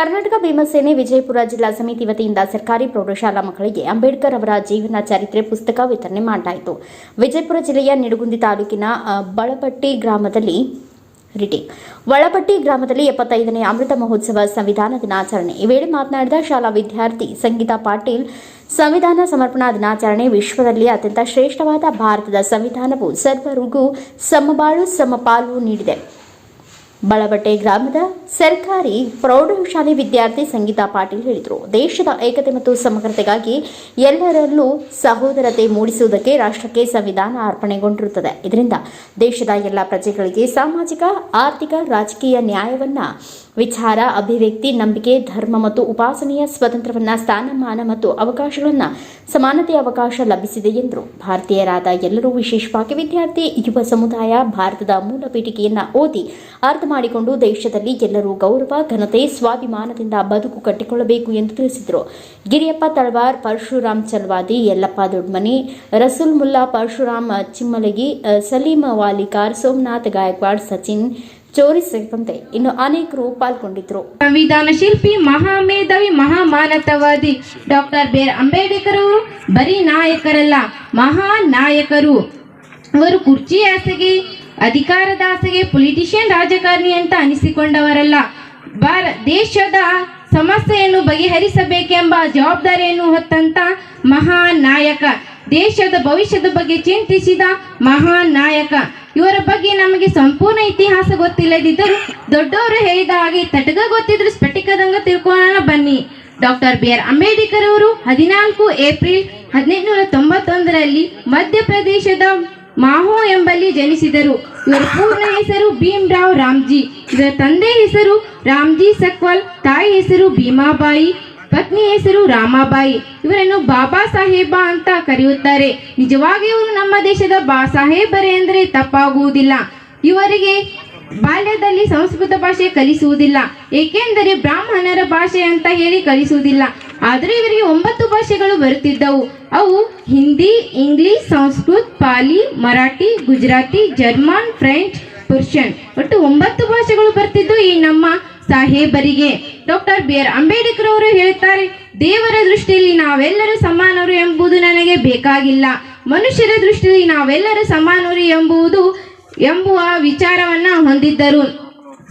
ಕರ್ನಾಟಕ ಭೀಮಸೇನೆ ವಿಜಯಪುರ ಜಿಲ್ಲಾ ಸಮಿತಿ ವತಿಯಿಂದ ಸರ್ಕಾರಿ ಪ್ರೌಢಶಾಲಾ ಮಕ್ಕಳಿಗೆ ಅಂಬೇಡ್ಕರ್ ಅವರ ಜೀವನ ಚರಿತ್ರೆ ಪುಸ್ತಕ ವಿತರಣೆ ಮಾಡಲಾಯಿತು. ವಿಜಯಪುರ ಜಿಲ್ಲೆಯ ನಿಡಗುಂದಿ ತಾಲೂಕಿನ ಬಳಪಟ್ಟಿ ಗ್ರಾಮದಲ್ಲಿ ರೀಟಿ ಒಳಪಟ್ಟಿ ಗ್ರಾಮದಲ್ಲಿ ಎಪ್ಪತ್ತೈದನೇ ಅಮೃತ ಮಹೋತ್ಸವ ಸಂವಿಧಾನ ದಿನಾಚರಣೆ. ಈ ವೇಳೆ ಮಾತನಾಡಿದ ಶಾಲಾ ವಿದ್ಯಾರ್ಥಿ ಸಂಗೀತಾ ಪಾಟೀಲ್, ಸಂವಿಧಾನ ಸಮರ್ಪಣಾ ದಿನಾಚರಣೆ ವಿಶ್ವದಲ್ಲಿ ಅತ್ಯಂತ ಶ್ರೇಷ್ಠವಾದ ಭಾರತದ ಸಂವಿಧಾನವು ಸರ್ವರಿಗೂ ಸಮಬಾಳು ಸಮಪಾಲು ನೀಡಿದೆ. ಬಳಬಟ್ಟೆ ಗ್ರಾಮದ ಸರ್ಕಾರಿ ಪ್ರೌಢಶಾಲೆ ವಿದ್ಯಾರ್ಥಿ ಸಂಗೀತಾ ಪಾಟೀಲ್ ಹೇಳಿದರು. ದೇಶದ ಏಕತೆ ಮತ್ತು ಸಮಗ್ರತೆಗಾಗಿ ಎಲ್ಲರಲ್ಲೂ ಸಹೋದರತೆ ಮೂಡಿಸುವುದಕ್ಕೆ ರಾಷ್ಟ್ರಕ್ಕೆ ಸಂವಿಧಾನ ಅರ್ಪಣೆಗೊಂಡಿರುತ್ತದೆ. ಇದರಿಂದ ದೇಶದ ಎಲ್ಲ ಪ್ರಜೆಗಳಿಗೆ ಸಾಮಾಜಿಕ, ಆರ್ಥಿಕ, ರಾಜಕೀಯ ನ್ಯಾಯವನ್ನ ವಿಚಾರ, ಅಭಿವ್ಯಕ್ತಿ, ನಂಬಿಕೆ, ಧರ್ಮ ಮತ್ತು ಉಪಾಸನೆಯ ಸ್ವತಂತ್ರವನ್ನ, ಸ್ಥಾನಮಾನ ಮತ್ತು ಅವಕಾಶಗಳನ್ನು ಸಮಾನತೆಯ ಅವಕಾಶ ಲಭಿಸಿದೆ ಎಂದರು. ಭಾರತೀಯರಾದ ಎಲ್ಲರೂ ವಿಶೇಷವಾಗಿ ವಿದ್ಯಾರ್ಥಿ, ಯುವ ಸಮುದಾಯ, ಭಾರತದ ಮೂಲ ಪೀಠಿಕೆಯನ್ನ ಓದಿ ಅರ್ಥ ಮಾಡಿಕೊಂಡು ದೇಶದಲ್ಲಿ ಎಲ್ಲರೂ ಗೌರವ, ಘನತೆ, ಸ್ವಾಭಿಮಾನದಿಂದ ಬದುಕು ಕಟ್ಟಿಕೊಳ್ಳಬೇಕು ಎಂದು ತಿಳಿಸಿದರು. ಗಿರಿಯಪ್ಪ ತಳವಾರ್, ಪರಶುರಾಮ್ ಚಲವಾದಿ, ಯಲ್ಲಪ್ಪ ದೊಡ್ಮನಿ, ರಸೂಲ್ ಮುಲ್ಲಾ ಪರಶುರಾಮ್ ಚಿಮ್ಮಲಗಿ, ಸಲೀಮ ಸಲೀಂ ವಾಲಿಕಾರ್, ಸೋಮನಾಥ್ ಗಾಯಕ್ವಾಡ್, ಸಚಿನ್ ಚೋರಿ ಸೇರಿದಂತೆ ಇನ್ನು ಅನೇಕರು ಪಾಲ್ಗೊಂಡಿದ್ದರು. ಸಂವಿಧಾನ ಶಿಲ್ಪಿ ಮಹಾಮೇಧಾವಿ ಮಹಾಮಾನತವಾದಿ ಡಾಕ್ಟರ್ ಬೇರ್ ಅಂಬೇಡ್ಕರ್ ಅವರು ಬರೀ ನಾಯಕರಲ್ಲ, ಮಹಾ ನಾಯಕರು. ಅವರು ಕುರ್ಚಿ ಆಸೆಗೆ ಅಧಿಕಾರದ ಆಸೆಗೆ ಪೊಲಿಟಿಷಿಯನ್ ರಾಜಕಾರಣಿ ಅಂತ ಅನಿಸಿಕೊಂಡವರಲ್ಲ. ಭಾರ, ದೇಶದ ಸಮಸ್ಯೆಯನ್ನು ಬಗೆಹರಿಸಬೇಕೆಂಬ ಜವಾಬ್ದಾರಿಯನ್ನು ಹೊತ್ತಂತ ಮಹಾನ್ ನಾಯಕ, ದೇಶದ ಭವಿಷ್ಯದ ಬಗ್ಗೆ ಚಿಂತಿಸಿದ ಮಹಾನ್ ನಾಯಕ. ಇವರ ಬಗ್ಗೆ ನಮಗೆ ಸಂಪೂರ್ಣ ಇತಿಹಾಸ ಗೊತ್ತಿಲ್ಲದಿದ್ದರೂ ದೊಡ್ಡವರು ಹೇಳಿದ ಹಾಗೆ ತಟಗ ಗೊತ್ತಿದ್ರು ಸ್ಫಟಿಕದಂಗ ತಿಳ್ಕೊಳ್ಳೋಣ ಬನ್ನಿ. ಡಾಕ್ಟರ್ ಬಿ ಆರ್ ಅಂಬೇಡ್ಕರ್ ಅವರು ಹದಿನಾಲ್ಕು ಏಪ್ರಿಲ್ ಹದಿನೆಂಟುನೂರ ತೊಂಬತ್ತೊಂದರಲ್ಲಿ ಮಧ್ಯಪ್ರದೇಶದ ಮಾಹೋ ಎಂಬಲ್ಲಿ ಜನಿಸಿದರು. ಇವರ ಪೂರ್ಣ ಹೆಸರು ಭೀಮರಾವ್ ರಾಮ್ಜಿ. ಇವರ ತಂದೆ ಹೆಸರು ರಾಮ್ಜಿ ಸಕ್ವಾಲ್, ತಾಯಿ ಹೆಸರು ಭೀಮಾಬಾಯಿ. ಪತ್ನಿ ಹೆಸರು ರಾಮಾಬಾಯಿ. ಇವರನ್ನು ಬಾಬಾ ಸಾಹೇಬ ಅಂತ ಕರೆಯುತ್ತಾರೆ. ನಿಜವಾಗಿ ಇವರು ನಮ್ಮ ದೇಶದ ಬಾ ಸಾಹೇಬರೇ ಅಂದರೆ ತಪ್ಪಾಗುವುದಿಲ್ಲ. ಇವರಿಗೆ ಬಾಲ್ಯದಲ್ಲಿ ಸಂಸ್ಕೃತ ಭಾಷೆ ಕಲಿಸುವುದಿಲ್ಲ. ಏಕೆಂದರೆ ಬ್ರಾಹ್ಮಣರ ಭಾಷೆ ಅಂತ ಹೇಳಿ ಕಲಿಸುವುದಿಲ್ಲ. ಆದರೆ ಇವರಿಗೆ ಒಂಬತ್ತು ಭಾಷೆಗಳು ಬರುತ್ತಿದ್ದವು. ಅವು Hindi, English, Sanskrit, Pali, Marathi, Gujarati, German, French, Persian. ಒಟ್ಟು ಒಂಬತ್ತು ಭಾಷೆಗಳು ಬರ್ತಿದ್ದು ಈ ನಮ್ಮ ಸಾಹೇಬರಿಗೆ ಡಾಕ್ಟರ್ ಬಿ ಆರ್ ಅಂಬೇಡ್ಕರ್ ಅವರು ಹೇಳುತ್ತಾರೆ, ದೇವರ ದೃಷ್ಟಿಯಲ್ಲಿ ನಾವೆಲ್ಲರೂ ಸಮಾನರು ಎಂಬುದು ನನಗೆ ಬೇಕಾಗಿಲ್ಲ. ಮನುಷ್ಯರ ದೃಷ್ಟಿಯಲ್ಲಿ ನಾವೆಲ್ಲರೂ ಸಮಾನರು ಎಂಬುದು, ಎಂಬುವ ವಿಚಾರವನ್ನ ಹೊಂದಿದ್ದರು.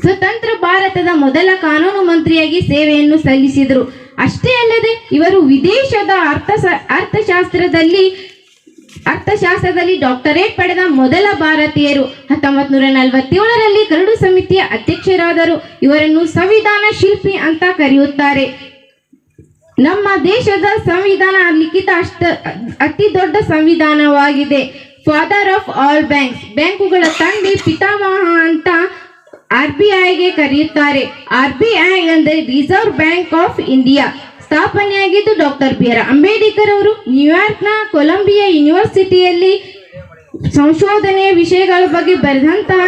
ಸ್ವತಂತ್ರ ಭಾರತದ ಮೊದಲ ಕಾನೂನು ಮಂತ್ರಿಯಾಗಿ ಸೇವೆಯನ್ನು ಸಲ್ಲಿಸಿದರು. ಅಷ್ಟೇ ಅಲ್ಲದೆ ಇವರು ವಿದೇಶದ ಅರ್ಥ ಅರ್ಥಶಾಸ್ತ್ರದಲ್ಲಿ ಅರ್ಥಶಾಸ್ತ್ರದಲ್ಲಿ ಡಾಕ್ಟರೇಟ್ ಪಡೆದ ಮೊದಲ ಭಾರತೀಯರು ಹತ್ತೊಂಬತ್ತು ನೂರ ನಲವತ್ತೇಳರಲ್ಲಿ ಕರಡು ಸಮಿತಿಯ ಅಧ್ಯಕ್ಷರಾದರು. ಇವರನ್ನು ಸಂವಿಧಾನ ಶಿಲ್ಪಿ ಅಂತ ಕರೆಯುತ್ತಾರೆ. ನಮ್ಮ ದೇಶದ ಸಂವಿಧಾನ ಲಿಖಿತ ಅಷ್ಟ, ಅತಿ ದೊಡ್ಡ ಸಂವಿಧಾನವಾಗಿದೆ. ಫಾದರ್ ಆಫ್ ಆಲ್ ಬ್ಯಾಂಕ್ಸ್ ಬ್ಯಾಂಕುಗಳ ತಂದೆ ಪಿತಾಮಹ ಅಂತ ಆರ್ ಬಿ ಐಗೆ ಕರೆಯುತ್ತಾರೆ. ಆರ್ ಬಿ ಐ ಅಂದರೆ ರಿಸರ್ವ್ ಬ್ಯಾಂಕ್ ಆಫ್ ಇಂಡಿಯಾ ಸ್ಥಾಪನೆಯಾಗಿದ್ದು ಡಾಕ್ಟರ್ ಬಿ ಆರ್ ಅಂಬೇಡ್ಕರ್ ಅವರು. ನ್ಯೂಯಾರ್ಕ್ನ ಕೊಲಂಬಿಯಾ ಯೂನಿವರ್ಸಿಟಿಯಲ್ಲಿ ಸಂಶೋಧನೆಯ ವಿಷಯಗಳ ಬಗ್ಗೆ ಬರೆದಂತಹ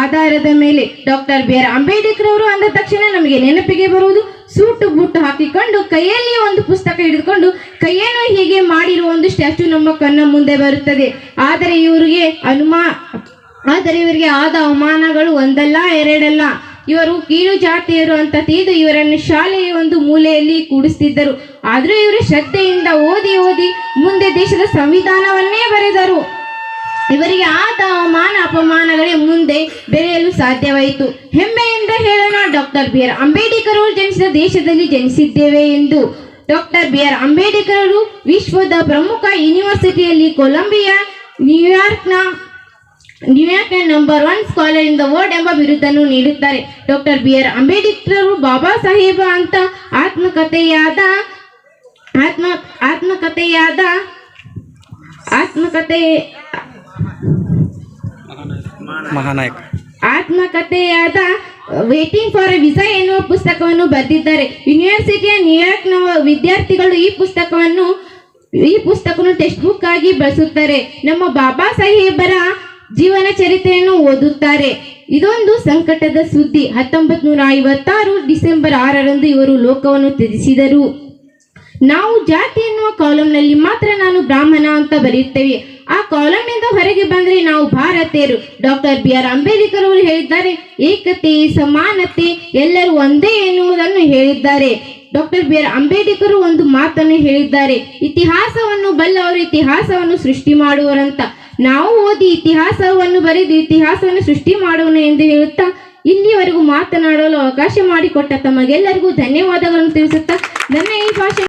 ಆಧಾರದ ಮೇಲೆ ಡಾಕ್ಟರ್ ಬಿ ಆರ್ ಅಂಬೇಡ್ಕರ್ ಅವರು ಅಂದ ತಕ್ಷಣ ನಮಗೆ ನೆನಪಿಗೆ ಬರುವುದು ಸೂಟು ಬುಟ್ಟು ಹಾಕಿಕೊಂಡು ಕೈಯಲ್ಲಿ ಒಂದು ಪುಸ್ತಕ ಹಿಡಿದುಕೊಂಡು ಕೈಯನ್ನು ಹೀಗೆ ಮಾಡಿರುವ ಒಂದು ಸ್ಟ್ಯಾಚ್ಯೂ ನಮ್ಮ ಕಣ್ಣ ಮುಂದೆ ಬರುತ್ತದೆ. ಆದರೆ ಇವರಿಗೆ ಅನುಮಾ, ಆದರೆ ಇವರಿಗೆ ಆದ ಅವಮಾನಗಳು ಒಂದಲ್ಲ, ಎರಡಲ್ಲ. ಇವರು ಕೀಳು ಜಾತಿಯರು ಅಂತ ತಿಳಿದು ಇವರನ್ನು ಶಾಲೆಯ ಒಂದು ಮೂಲೆಯಲ್ಲಿ ಕೂಡಿಸ್ತಿದ್ದರು. ಆದರೂ ಇವರು ಶ್ರದ್ಧೆಯಿಂದ ಓದಿ ಓದಿ ಮುಂದೆ ದೇಶದ ಸಂವಿಧಾನವನ್ನೇ ಬರೆದರು. ಇವರಿಗೆ ಆದ ಅವಮಾನ, ಅಪಮಾನಗಳೇ ಮುಂದೆ ಬೆರೆಯಲು ಸಾಧ್ಯವಾಯಿತು. ಹೆಮ್ಮೆಯಿಂದ ಹೇಳೋಣ, ಡಾಕ್ಟರ್ ಬಿ ಆರ್ ಅಂಬೇಡ್ಕರ್ ಅವರು ಜನಿಸಿದ ದೇಶದಲ್ಲಿ ಜನಿಸಿದ್ದೇವೆ ಎಂದು. ಡಾಕ್ಟರ್ ಬಿ ಆರ್ ಅಂಬೇಡ್ಕರ್ ಅವರು ವಿಶ್ವದ ಪ್ರಮುಖ ಯೂನಿವರ್ಸಿಟಿಯಲ್ಲಿ ಕೊಲಂಬಿಯಾ, ನ್ಯೂಯಾರ್ಕ್ನ ನ್ಯೂಯಾರ್ಕ್ನ number one scholar in the world ಎಂಬ ಬಿರುದನ್ನು ನೀಡುತ್ತಾರೆ. Doctor B R Ambedkar Baba Saheb ಅಂತ ಆತ್ಮಕಥೆಯಾದ ಆತ್ಮ ಆತ್ಮಕಥೆಯಾದ ಆತ್ಮಕಥೆ ಮಹಾನಾಯಕ. ಆತ್ಮಕಥೆಯಾದ ವೇಟಿಂಗ್ ಫಾರ್ ಎ ವಿಸಾ ಎನ್ನುವ ಪುಸ್ತಕವನ್ನು ಬರೆದಿದ್ದಾರೆ. ಯೂನಿವರ್ಸಿಟಿಯ ನ್ಯೂಯಾರ್ಕ್ನ ವಿದ್ಯಾರ್ಥಿಗಳು ಈ ಪುಸ್ತಕವನ್ನು ಈ ಪುಸ್ತಕವನ್ನು ಟೆಕ್ಸ್ಟ್ ಬುಕ್ ಆಗಿ ಬಳಸುತ್ತಾರೆ. ನಮ್ಮ ಬಾಬಾ ಸಾಹೇಬರ ಜೀವನ ಚರಿತ್ರೆಯನ್ನು ಓದುತ್ತಾರೆ. ಇದೊಂದು ಸಂಕಟದ ಸುದ್ದಿ. ಹತ್ತೊಂಬತ್ ನೂರ ಐವತ್ತಾರು ಡಿಸೆಂಬರ್ ಆರರಂದು ಇವರು ಲೋಕವನ್ನು ತ್ಯಜಿಸಿದರು. ನಾವು ಜಾತಿ ಎನ್ನುವ ಕಾಲಂನಲ್ಲಿ ಮಾತ್ರ ನಾನು ಬ್ರಾಹ್ಮಣ ಅಂತ ಬರೆಯುತ್ತೇವೆ. ಆ ಕಾಲಂನಿಂದ ಹೊರಗೆ ಬಂದ್ರೆ ನಾವು ಭಾರತೀಯರು. ಡಾಕ್ಟರ್ ಬಿ ಆರ್ ಅಂಬೇಡ್ಕರ್ ಅವರು ಹೇಳಿದ್ದಾರೆ, ಏಕತೆ, ಸಮಾನತೆ, ಎಲ್ಲರೂ ಒಂದೇ ಎನ್ನುವುದನ್ನು ಹೇಳಿದ್ದಾರೆ. ಡಾಕ್ಟರ್ ಬಿ ಆರ್ ಅಂಬೇಡ್ಕರ್ ಒಂದು ಮಾತನ್ನು ಹೇಳಿದ್ದಾರೆ. ಇತಿಹಾಸವನ್ನು ಬಲ್ಲವರು ಇತಿಹಾಸವನ್ನು ಸೃಷ್ಟಿ ಮಾಡುವರಂತ. ನಾವು ಓದಿ ಇತಿಹಾಸವನ್ನು ಬರೆದು ಇತಿಹಾಸವನ್ನು ಸೃಷ್ಟಿ ಮಾಡೋಣ ಎಂದು ಹೇಳುತ್ತಾ ಇಲ್ಲಿವರೆಗೂ ಮಾತನಾಡಲು ಅವಕಾಶ ಮಾಡಿಕೊಟ್ಟ ತಮಗೆಲ್ಲರಿಗೂ ಧನ್ಯವಾದಗಳನ್ನು ತಿಳಿಸುತ್ತಾ ನನ್ನ ಈ ಭಾಷಣ